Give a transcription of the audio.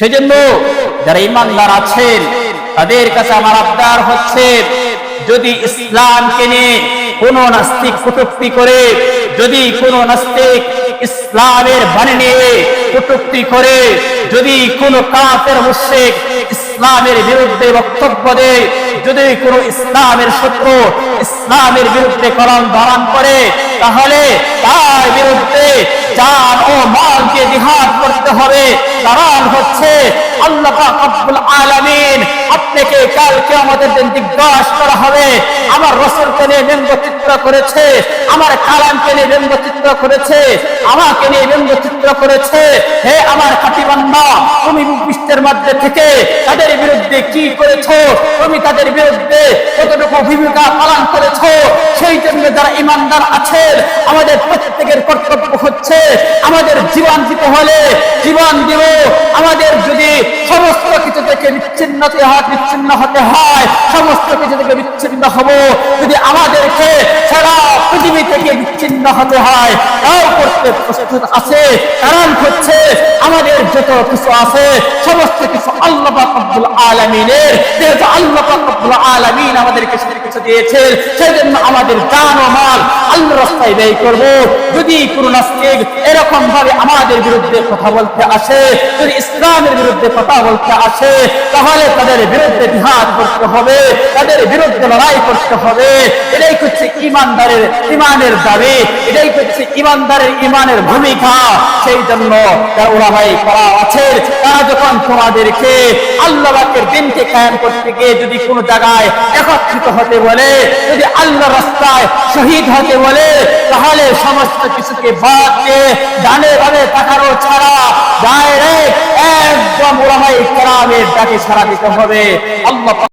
সেজন্য যারা ইমানদার আছেন, তাদের কাছে আমার আবদার হচ্ছে, যদি ইসলামকে নিয়ে কোন নাস্তিক কটুক্তি করে, যদি কোন নাস্তিক ইসলামের বাণী নিয়ে কটুক্তি করে, যদি কোন কাফের মুশরিক ইসলামের বিরুদ্ধে বক্তব্য দেয়, যদি কোন ইসলামের শত্রু ইসলামের বিরুদ্ধে কলম ধারণ করে, তাহলে তার বিরুদ্ধে জান ও জিহাদ করতে হবে। কারণ হচ্ছে আল্লাহ রব্বুল আলামিন আপনাকে কালকে আমাদের দিন জিজ্ঞাসা করা হবে। আমার রসুলকে নিয়ে ব্যঙ্গচিত্র করেছে, আমার কালামকে নিয়ে ব্যঙ্গচিত্র করেছে, আমাকে নিয়ে ব্যঙ্গচিত্র করেছে। হে আমার খাতিবান্না তুমি পৃষ্ঠের মধ্যে থেকে তাদের বিরুদ্ধে কি করেছ? তুমি তাদের বিরুদ্ধে কতটুকু ভূমিকা পালন করেছ? সেই জন্য যারা ইমানদার আছেন, আমাদের হচ্ছে আমাদের জীবন দিতে হলে জীবন দিব। আমাদের যদি সমস্ত কিছু থেকে বিচ্ছিন্ন বিচ্ছিন্ন হতে হয়, সমস্ত কিছু থেকে বিচ্ছিন্ন হব। যদি আমাদেরকে সারা পৃথিবী থেকে বিচ্ছিন্ন হতে হয়, তাও করতে প্রস্তুত আছে। কারণ হচ্ছে আমাদের যত কিছু আছে, সমস্ত কিছু আল্লাহ রব্বুল আলামিনের, যেহেতু আল্লাহ রব্বুল আলামিন আমাদেরকে সব কিছু দিয়েছেন সেই জন্য আমাদের জান ও মাল আল্লাহ রাস্তায় ব্যয় করব। যদি কোন নাস্তিক এরকম ভাবে আমাদের বিরুদ্ধে কথা বলতে আসে, যদি ইসলামের বিরুদ্ধে কথা বলতে আসে, তাহলে তাদের বিরুদ্ধে জিহাদ করতে হবে, তাদের বিরুদ্ধে লড়াই করতে হবে। এটাই হচ্ছে ইমানদারের, ইমানের দাবি। এটাই হচ্ছে ইমানদারের ইমানের ভূমিকা। সেই জন্য যারা ওলামাই করা আছে, তারা যখন তোমাদেরকে আল্লাহ পাকের দিনকে কায়েম করতে গিয়ে যদি কোনো জায়গায় একত্রিত হতে বলে, যদি আল্লাহ রাস্তায় শহীদ হতে বলে তাহলে সমস্ত কিছুকে বাদ দিয়ে ডানে ভাবে তাকানো ছাড়া ডাইরেক্ট একদম ওলামাই কেরামের ডাকে সারা দিতে হবে। আল্লাহ